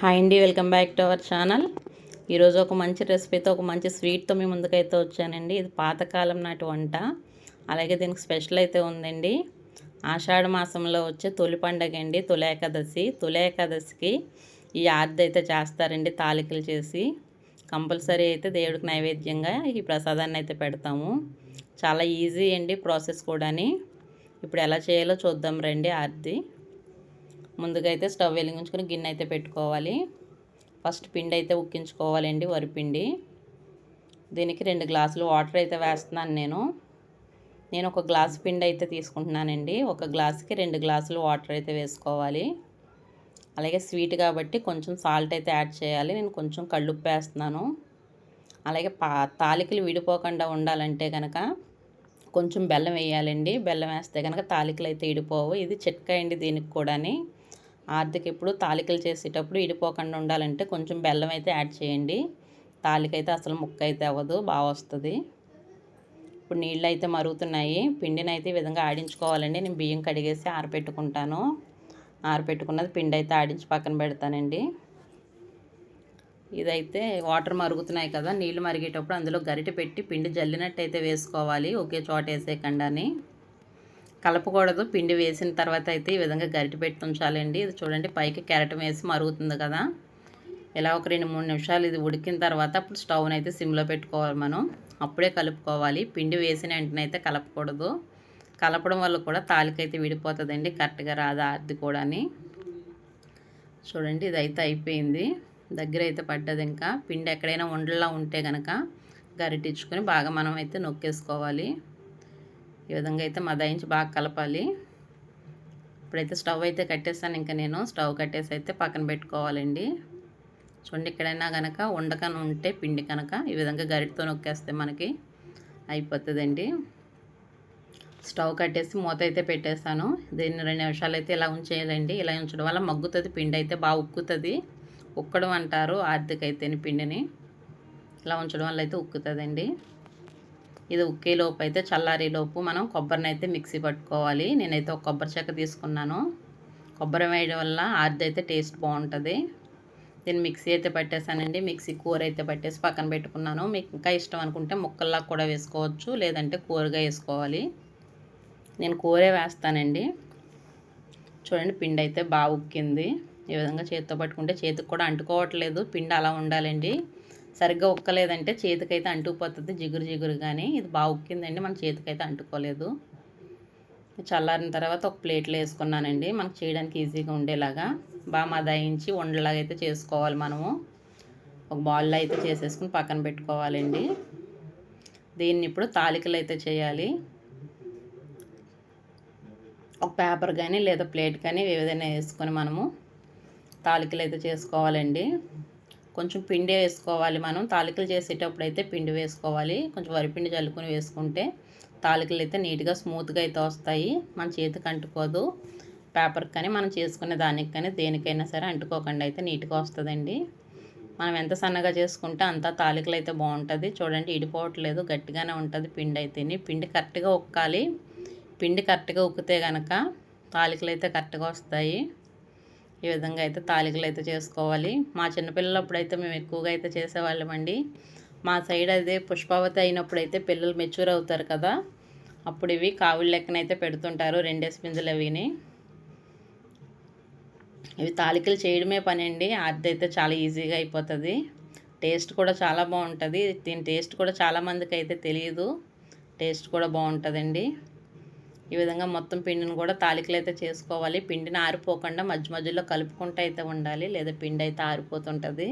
Hi అండి welcome back to our channel. ఈరోజు ఒక మంచి రెసిపీతో ఒక మంచి స్వీట్తో మీ ముందుకైతే వచ్చానండి. ఇది పాతకాలం నాటి వంట. అలాగే దీనికి స్పెషల్ అయితే ఉందండి. ఆషాఢ మాసంలో వచ్చే తొలి పండగ అండి తొలి ఏకాదశి. తొలి ఏకాదశికి ఈ ఆర్ది అయితే చేస్తారండి తాలికలు చేసి. కంపల్సరీ అయితే దేవుడికి నైవేద్యంగా ఈ ప్రసాదాన్ని అయితే పెడతాము. చాలా ఈజీ అండి ప్రాసెస్ కూడాని. ఇప్పుడు ఎలా చేయాలో చూద్దాం రండి ఆర్ది ముందుగా అయితే స్టవ్ వెలిగించుకుని గిన్నె అయితే పెట్టుకోవాలి. ఫస్ట్ పిండి అయితే ఉక్కించుకోవాలండి వరిపిండి. దీనికి రెండు గ్లాసులు వాటర్ అయితే వేస్తున్నాను నేను. నేను ఒక గ్లాస్ పిండి అయితే తీసుకుంటున్నానండి. ఒక గ్లాసుకి రెండు గ్లాసులు వాటర్ అయితే వేసుకోవాలి. అలాగే స్వీట్ కాబట్టి కొంచెం సాల్ట్ అయితే యాడ్ చేయాలి. నేను కొంచెం కళ్ళుప్పు వేస్తున్నాను. అలాగే పా తాలికలు విడిపోకుండా ఉండాలంటే కనుక కొంచెం బెల్లం వేయాలండి. బెల్లం వేస్తే కనుక తాలికలు అయితే విడిపోవు ఇది చిట్కా అండి దీనికి కూడాని. ఆర్థిక ఇప్పుడు తాలికలు చేసేటప్పుడు ఇడిపోకుండా ఉండాలంటే కొంచెం బెల్లం అయితే యాడ్ చేయండి. తాలికైతే అసలు ముక్క అయితే అవ్వదు బాగా వస్తుంది. ఇప్పుడు నీళ్ళు అయితే మరుగుతున్నాయి. పిండిని అయితే ఈ విధంగా ఆడించుకోవాలండి. నేను బియ్యం కడిగేసి ఆరపెట్టుకుంటాను. ఆరపెట్టుకున్నది పిండి అయితే ఆడించి పక్కన పెడతానండి. ఇదైతే వాటర్ మరుగుతున్నాయి కదా నీళ్ళు మరిగేటప్పుడు అందులో గరిటె పెట్టి పిండి జల్లినట్టు అయితే వేసుకోవాలి. ఒకే చోట వేసేయకుండాని. కలపకూడదు. పిండి వేసిన తర్వాత అయితే ఈ విధంగా గరిటె పెట్టి ఉంచాలండి. ఇది చూడండి పైకి కెరటం వేసి మరుగుతుంది కదా. ఇలా ఒక రెండు మూడు నిమిషాలు ఇది ఉడికిన తర్వాత అప్పుడు స్టవ్ని అయితే సిమ్లో పెట్టుకోవాలి మనం. అప్పుడే కలుపుకోవాలి. పిండి వేసిన వెంటనే అయితే కలపకూడదు. కలపడం వల్ల కూడా తాలికైతే విడిపోతుందండి. కరెక్ట్గా రాదు అది కూడా చూడండి ఇది అయితే అయిపోయింది. దగ్గర అయితే పడ్డది ఇంకా. పిండి ఎక్కడైనా ఉండలా ఉంటే కనుక గరిటిచ్చుకొని బాగా మనం అయితే నొక్కేసుకోవాలి. ఈ విధంగా అయితే మదాయించి బాగా కలపాలి. ఇప్పుడైతే స్టవ్ అయితే కట్టేస్తాను. ఇంకా నేను స్టవ్ కట్టేసి అయితే పక్కన పెట్టుకోవాలండి. చూడండి ఎక్కడైనా కనుక ఉండకన ఉంటే పిండి కనుక ఈ విధంగా గరిటితో నొక్కేస్తే మనకి అయిపోతుందండి. స్టవ్ కట్టేసి మూత అయితే పెట్టేస్తాను. దీన్ని రెండు నిమిషాలు అయితే ఇలా ఉంచేయాలండి. ఇలా ఉంచడం వల్ల మగ్గుతుంది పిండి అయితే బాగా ఉక్కుతుంది. ఉక్కడం అంటారు ఆర్థిక అయితే పిండిని. ఇలా ఉంచడం వల్ల అయితే ఉక్కుతుందండి. ఇది ఉక్కేలోపు అయితే చల్లారేలోపు మనం కొబ్బరిని అయితే మిక్సీ పట్టుకోవాలి. నేనైతే ఒక కొబ్బరి చెక్క తీసుకున్నాను. కొబ్బరి వేయడం వల్ల ఆర్ది అయితే టేస్ట్ బాగుంటుంది. దీన్ని మిక్సీ అయితే పట్టేసానండి. మిక్సీ కూర అయితే పట్టేసి పక్కన పెట్టుకున్నాను. మీకు ఇంకా ఇష్టం అనుకుంటే ముక్కల్లా కూడా వేసుకోవచ్చు లేదంటే కూరగా వేసుకోవాలి. నేను కూరే వేస్తానండి. చూడండి పిండి అయితే బాగా ఉక్కింది. ఈ విధంగా చేతితో పట్టుకుంటే చేతికి కూడా అంటుకోవట్లేదు. పిండి అలా ఉండాలండి. సరిగ్గా ఉక్కలేదంటే చేతికైతే అంటుకుపోతుంది జిగురు జిగురు కానీ ఇది బాగా ఉక్కిందండి మన చేతికైతే అంటుకోలేదు. చల్లారిన తర్వాత ఒక ప్లేట్లో వేసుకున్నానండి. మనకు చేయడానికి ఈజీగా ఉండేలాగా. బాగా మదాయించి ఉండలాగా అయితే చేసుకోవాలి మనము. ఒక బౌల్లో అయితే చేసేసుకుని పక్కన పెట్టుకోవాలండి. దీన్ని ఇప్పుడు తాలికలు అయితే చేయాలి. ఒక పేపర్ కానీ లేదా ప్లేట్ కానీ ఏదైనా వేసుకొని మనము తాలికలు అయితే చేసుకోవాలండి. కొంచెం పిండి వేసుకోవాలి మనం. తాలికలు చేసేటప్పుడు అయితే పిండి వేసుకోవాలి. కొంచెం వరిపిండి చల్లుకొని వేసుకుంటే తాలికలు అయితే నీట్గా స్మూత్గా అయితే వస్తాయి. మన చేతికి అంటుకోదు. పేపర్కి కానీ మనం చేసుకునే దానికి కానీ దేనికైనా సరే అంటుకోకుండా అయితే నీట్గా వస్తుందండి. మనం ఎంత సన్నగా చేసుకుంటే అంత తాలికలు అయితే బాగుంటుంది. చూడండి ఇడిపోవట్లేదు. గట్టిగానే ఉంటుంది పిండి అయితేని. పిండి కరెక్ట్గా ఉక్కాలి. పిండి కరెక్ట్గా ఉక్కితే కనుక తాలికలు అయితే కరెక్ట్గా వస్తాయి. ఈ విధంగా అయితే తాలికలు అయితే చేసుకోవాలి. మా చిన్నపిల్లలప్పుడు అయితే మేము ఎక్కువగా అయితే చేసేవాళ్ళమండి మా సైడ్ అదే పుష్పావతి అయినప్పుడు అయితే పిల్లలు మెచ్యూర్ అవుతారు కదా అప్పుడు ఇవి కావుల లెక్కనైతే పెడుతుంటారు రెండేసి పిందులు అవిని ఇవి తాలికలు చేయడమే పని అండి. అది అయితే చాలా ఈజీగా అయిపోతుంది. టేస్ట్ కూడా చాలా బాగుంటుంది. దీని టేస్ట్ కూడా చాలామందికి అయితే తెలియదు. టేస్ట్ కూడా బాగుంటుందండి. ఈ విధంగా మొత్తం పిండిని కూడా తాలికలు అయితే చేసుకోవాలి. పిండిని ఆరిపోకుండా మధ్య మధ్యలో కలుపుకుంటూ అయితే ఉండాలి. లేదా పిండి అయితే ఆరిపోతుంటుంది.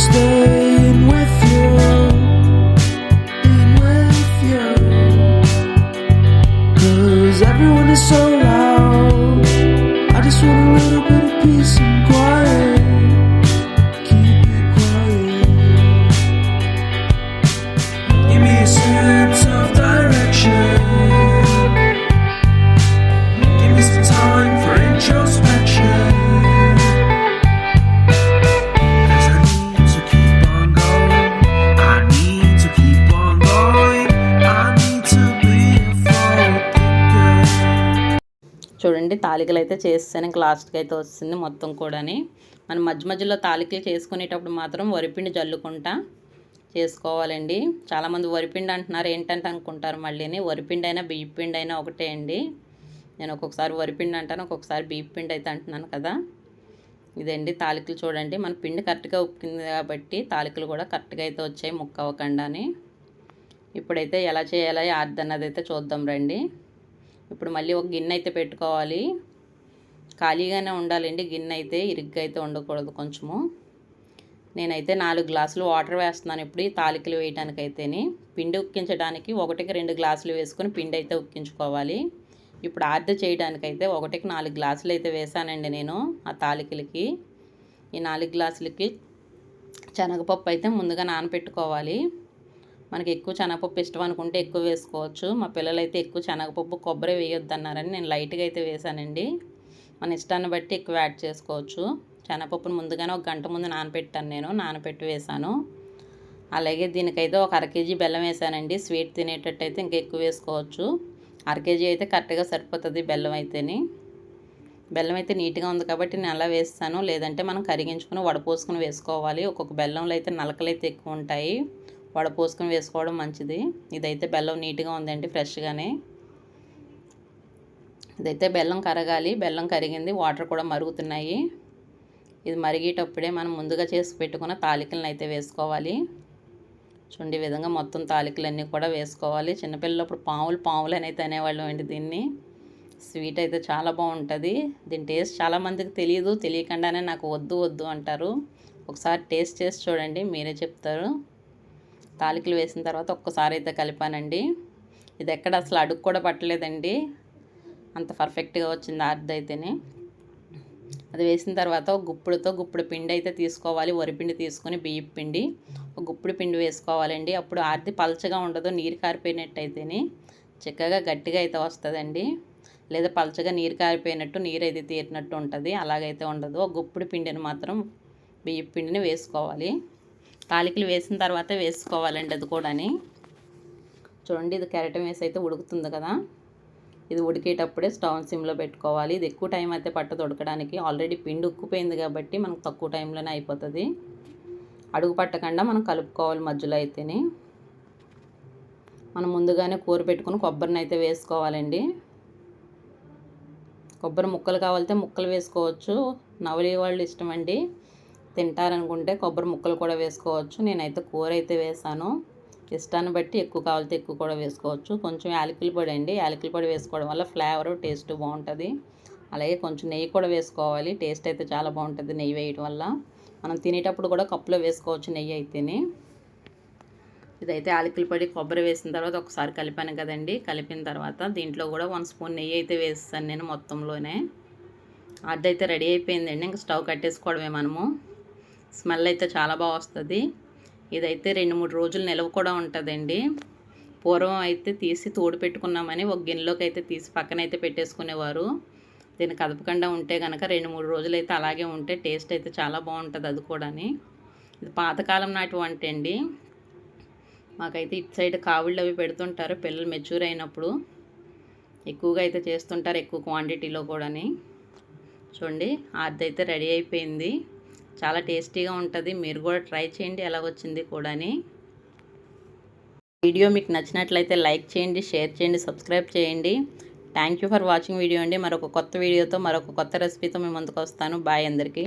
Stay చూడండి తాలికలు అయితే చేస్తాను ఇంకా లాస్ట్కి అయితే వస్తుంది మొత్తం కూడాని. మనం మధ్య మధ్యలో తాలికలు చేసుకునేటప్పుడు మాత్రం వరిపిండి జల్లుకుంటా చేసుకోవాలండి. చాలామంది వరిపిండి అంటున్నారు ఏంటంటే అనుకుంటారు మళ్ళీని వరిపిండి అయినా బియ్యపిండి అయినా ఒకటే అండి. నేను ఒక్కొక్కసారి వరిపిండి అంటాను ఒక్కొక్కసారి బియ్యపిండి అయితే అంటున్నాను కదా. ఇదండి తాలికలు చూడండి. మన పిండి కరెక్ట్గా ఉప్పింది కాబట్టి తాలికలు కూడా కరెక్ట్గా అయితే వచ్చాయి ముక్క అవ్వకుండా ఇప్పుడైతే ఎలా చేయాలో ఆర్ది అన్నది అయితే చూద్దాం రండి. ఇప్పుడు మళ్ళీ ఒక గిన్నె అయితే పెట్టుకోవాలి. ఖాళీగానే ఉండాలండి. గిన్నె అయితే ఇరుగ్గా అయితే ఉండకూడదు కొంచెము. నేనైతే నాలుగు గ్లాసులు వాటర్ వేస్తున్నాను ఇప్పుడు ఈ తాలికలు వేయడానికి పిండి ఉక్కించడానికి ఒకటికి రెండు గ్లాసులు వేసుకొని పిండి అయితే ఉక్కించుకోవాలి. ఇప్పుడు ఆర్డర్ చేయడానికైతే ఒకటికి నాలుగు గ్లాసులు అయితే వేసానండి నేను ఆ తాలికలకి. ఈ నాలుగు గ్లాసులకి శనగపప్పు అయితే ముందుగా నానబెట్టుకోవాలి మనకి ఎక్కువ శనగపప్పు ఇష్టం అనుకుంటే ఎక్కువ వేసుకోవచ్చు. మా పిల్లలు అయితే ఎక్కువ శనగపప్పు కొబ్బరి వేయొద్దు అన్నారని నేను లైట్గా అయితే వేసానండి. మన ఇష్టాన్ని బట్టి ఎక్కువ యాడ్ చేసుకోవచ్చు. శనగపప్పును ముందుగానే ఒక గంట ముందు నానపెట్టాను నేను. నానబెట్టి వేసాను. అలాగే దీనికైతే ఒక అర కేజీ బెల్లం వేసానండి. స్వీట్ తినేటట్టు అయితే ఇంకా ఎక్కువ వేసుకోవచ్చు. అర కేజీ అయితే కరెక్ట్గా సరిపోతుంది బెల్లం అయితేని. బెల్లం అయితే నీట్గా ఉంది కాబట్టి నేను అలా వేస్తాను. లేదంటే మనం కరిగించుకుని వడపోసుకుని వేసుకోవాలి. ఒక్కొక్క బెల్లంలో అయితే నలకలు అయితే ఎక్కువ ఉంటాయి. వడపోసుకొని వేసుకోవడం మంచిది. ఇదైతే బెల్లం నీట్గా ఉందండి ఫ్రెష్గానే. ఇదైతే బెల్లం కరగాలి. బెల్లం కరిగింది వాటర్ కూడా మరుగుతున్నాయి. ఇది మరిగేటప్పుడే మనం ముందుగా చేసి పెట్టుకున్న తాలికలను అయితే వేసుకోవాలి. చూడండి విధంగా మొత్తం తాలికలన్నీ కూడా వేసుకోవాలి. చిన్నపిల్లలప్పుడు పావులు పావులు అని అయితే అనేవాళ్ళం అండి దీన్ని. స్వీట్ అయితే చాలా బాగుంటుంది. దీని టేస్ట్ చాలామందికి తెలియదు తెలియకుండానే నాకు వద్దు వద్దు అంటారు. ఒకసారి టేస్ట్ చేసి చూడండి మీరే చెప్తారు. తాలికలు వేసిన తర్వాత ఒక్కసారి అయితే కలిపానండి. ఇది ఎక్కడ అసలు అడుగు కూడా పట్టలేదండి. అంత పర్ఫెక్ట్గా వచ్చింది ఆర్ది అయితేనే. అది వేసిన తర్వాత ఒక గుప్పుడుతో గుప్పుడు పిండి అయితే తీసుకోవాలి. వరిపిండి తీసుకొని బియ్యం పిండి ఒక గుప్పుడు పిండి వేసుకోవాలండి. అప్పుడు ఆర్ది పలచగా ఉండదు నీరు కారిపోయినట్టు అయితేనే చక్కగా గట్టిగా అయితే వస్తుందండి. లేదా పలచగా నీరు కారిపోయినట్టు నీరు అయితే తీరినట్టు ఉంటుంది. అలాగైతే ఉండదు. ఒక గుప్పుడు పిండిని మాత్రం బియ్యం పిండిని వేసుకోవాలి. తాలికలు వేసిన తర్వాత వేసుకోవాలండి అది కూడాని. చూడండి ఇది కెరటం వేసి అయితే ఉడుకుతుంది కదా. ఇది ఉడికేటప్పుడే స్టవ్ సిమ్లో పెట్టుకోవాలి. ఇది ఎక్కువ టైం అయితే పట్టదు ఉడకడానికి. ఆల్రెడీ పిండి ఉక్కుపోయింది కాబట్టి మనకు తక్కువ టైంలోనే అయిపోతుంది. అడుగు పట్టకుండా మనం కలుపుకోవాలి మధ్యలో అయితేనే. మనం ముందుగానే కూర పెట్టుకుని కొబ్బరిని అయితే వేసుకోవాలండి. కొబ్బరి ముక్కలు కావాలితే ముక్కలు వేసుకోవచ్చు. నవలి వాళ్ళు ఇష్టం అండి తింటారనుకుంటే కొబ్బరి ముక్కలు కూడా వేసుకోవచ్చు. నేనైతే కూర అయితే వేసాను. ఇష్టాన్ని బట్టి ఎక్కువ కావాలితే ఎక్కువ కూడా వేసుకోవచ్చు. కొంచెం యాలకుల పొడి అండి. యాలకుల పొడి వేసుకోవడం వల్ల ఫ్లేవర్ టేస్ట్ బాగుంటుంది. అలాగే కొంచెం నెయ్యి కూడా వేసుకోవాలి. టేస్ట్ అయితే చాలా బాగుంటుంది నెయ్యి వేయడం వల్ల. మనం తినేటప్పుడు కూడా కప్పులో వేసుకోవచ్చు నెయ్యి అయితేనే. ఇదైతే యాలకుల పొడి కొబ్బరి వేసిన తర్వాత ఒకసారి కలిపాను కదండి. కలిపిన తర్వాత దీంట్లో కూడా వన్ స్పూన్ నెయ్యి అయితే వేస్తాను నేను మొత్తంలోనే. అదైతే రెడీ అయిపోయిందండి. ఇంకా స్టవ్ కట్టేసుకోవడమే మనము. స్మెల్ అయితే చాలా బాగా వస్తుంది. ఇదైతే రెండు మూడు రోజులు నిల్వ కూడా ఉంటుందండి. పూర్వం అయితే తీసి తోడు పెట్టుకున్నామని ఒక గిన్నెలోకి అయితే తీసి పక్కన అయితే పెట్టేసుకునేవారు. దీన్ని కదపకుండా ఉంటే కనుక రెండు మూడు రోజులు అయితే అలాగే ఉంటే టేస్ట్ అయితే చాలా బాగుంటుంది అది కూడాని. ఇది పాతకాలం నాటి వంట అండి. మాకైతే ఇటు సైడ్ కావుళ్ళు అవి పెడుతుంటారు పిల్లలు మెచ్యూర్ అయినప్పుడు. ఎక్కువగా అయితే చేస్తుంటారు ఎక్కువ క్వాంటిటీలో కూడాని. చూడండి అది అయితే రెడీ అయిపోయింది. చాలా టేస్టీగా ఉంటుంది. మీరు కూడా ట్రై చేయండి. ఎలా వచ్చింది కూడాని. వీడియో మీకు నచ్చినట్లయితే లైక్ చేయండి షేర్ చేయండి సబ్స్క్రైబ్ చేయండి. Thank you for watching video అండి. మరొక కొత్త వీడియోతో మరొక కొత్త రెసిపీతో మేము ముందుకు వస్తాను. బాయ్ అందరికీ.